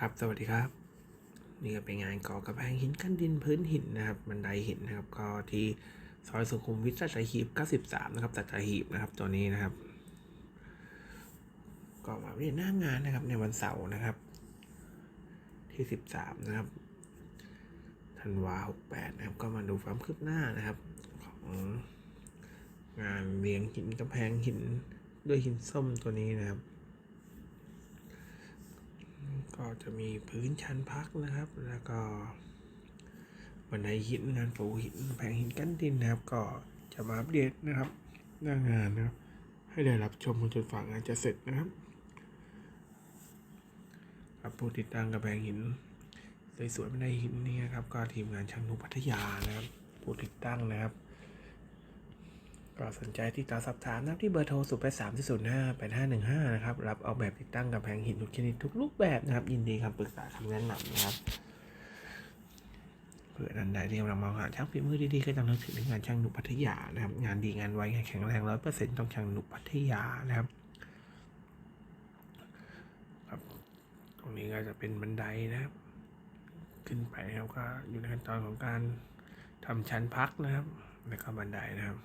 ครับ สวัสดีครับ นี่ก็เป็นงานก่อกระแพงหินกั้นดินพื้นหินนะครับ บันไดหินนะครับ ก็ที่ซอยสุขุมวิทสัตหีบ93 นะครับสัตหีบนะครับ ตัวนี้นะครับ ก็มาเรียนหน้างานนะครับ ในวันเสาร์นะครับ ที่ 13 นะครับธันวา68 นะครับ ก็มาดูความคืบหน้านะครับ ของงานเรียงหินกระแพงหินด้วยหินส้มตัวนี้นะครับ ก็จะมีพื้นชั้นพักนะครับ แล้วก็บันไดหินงานปูหินแผงหินกั้นดินนะครับ ก็จะมาอัปเดตนะครับ หน้างานนะครับ ให้ได้รับชมจนฝ่างานจะเสร็จนะครับครับผู้ติดตั้งกระแพงหินสวยๆบันไดหินนี่นะครับ ก็ทีมงานช่างนุพัทยานะครับ ผู้ติดตั้งนะครับ ก็สนใจที่ต่อสอบถามนะครับที่เบอร์โทร0 8 3 0 5 8 5 1 5นะครับ รับเอาแบบติดตั้งกำแพงหินทุกชนิดทุกรูปแบบนะครับ ยินดีคำปรึกษาคำแนะนำนะครับ เพื่อนันใดที่กำลังมองหาช่างฝีมือดีๆ ก็ต้องนึกถึงงานช่างหนุพัทยานะครับ งานดีงานไวงานแข็งแรงร้อยเปอร์เซ็นต์ต้องช่างหนุพัทยานะครับครับ ตรงนี้ก็จะเป็นบันไดนะครับ ขึ้นไปนะครับก็อยู่ในขั้นตอนของการทำชั้นพักนะครับ แล้วก็บันไดนะครับ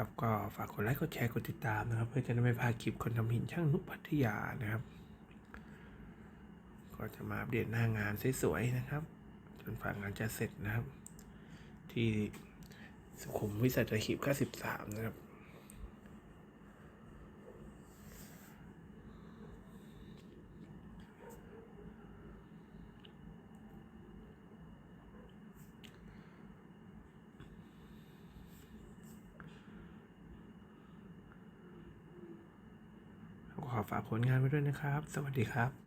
ครับ ก็ฝากกดไลค์กดแชร์กดติดตามนะครับ เพื่อจะได้ไม่พลาดคลิปคนทำหินช่างนุพัทยานะครับ ก็จะมาอัปเดตหน้างานสวยๆนะครับจนฝ่างานจะเสร็จนะครับ ที่สุขุมวิสัตหีบ93 นะครับ ฝากผลงานไว้ด้วยนะครับ สวัสดีครับ